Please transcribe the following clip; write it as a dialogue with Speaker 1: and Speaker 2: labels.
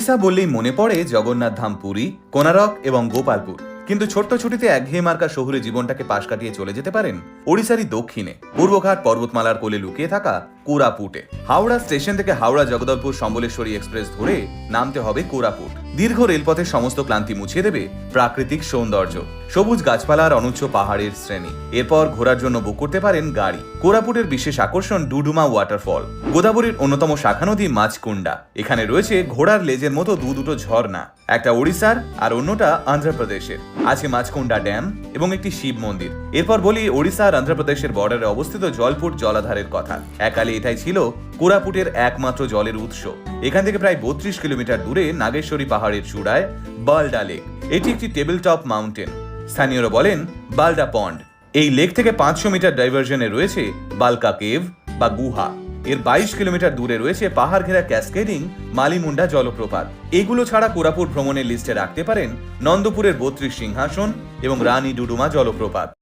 Speaker 1: ওড়িশা বললেই মনে পড়ে জগন্নাথ ধাম পুরী কোনারক এবং গোপালপুর। কিন্তু ছোট্ট ছুটিতে একঘেয়ে মার্কা শহুরে জীবনটাকে পাশ কাটিয়ে চলে যেতে পারেন ওড়িশারই দক্ষিণে, পূর্বঘাট পর্বতমালার কোলে লুকিয়ে থাকা কোরাপুটে। হাওড়া স্টেশন থেকে হাওড়া জগদলপুর সম্বলেশ্বরী এক্সপ্রেস ধরে নামতে হবে কোরাপুট। দীর্ঘ রেলপথের সমস্ত ক্লান্তি মুছিয়ে দেবে প্রাকৃতিক সৌন্দর্য। সবুজ গাছপালার অনুচ্চ পাহাড়ের শ্রেণি। এরপর ঘোরার জন্য বুক করতে পারেন গাড়ি। কোরাপুটের বিশেষ আকর্ষণ ডুডুমা ওয়াটারফল গোদাবরীর অন্যতম শাখা নদী মাছকুন্ডা। এখানে রয়েছে ঘোড়ার লেজের মতো দু দুটো ঝর্ণা। একটা ওড়িশার আর অন্যটা আন্ধ্রপ্রদেশের। আছে মাছকুন্ডা ড্যাম এবং একটি শিব মন্দির। এরপর বলি ওড়িশা আর অন্ধ্রপ্রদেশের বর্ডারে অবস্থিত জলপুর জলাধারের কথা। একালে এটাই ছিল কোরাপুটের একমাত্র জলের উৎস। এখান থেকে প্রায় বত্রিশ কিলোমিটার দূরে নাগেশ্বরী পাহাড়ের চূড়ায় বালডা লেক। এটি একটি টেবিল টপ মাউন্টেন স্থানীয়রা বলেন বালডা পন্ড, এই লেক থেকে পাঁচশো মিটার ডাইভারশনে রয়েছে বালকা কেভ বা গুহা। এর বাইশ কিলোমিটার দূরে রয়েছে পাহাড় ঘেরা ক্যাসকেডিং, মালিমুন্ডা জলপ্রপাত। এগুলো ছাড়া কোরাপুর ভ্রমণের লিস্টে রাখতে পারেন নন্দপুরের বত্রিশ সিংহাসন এবং রানী ডুডুমা জলপ্রপাত।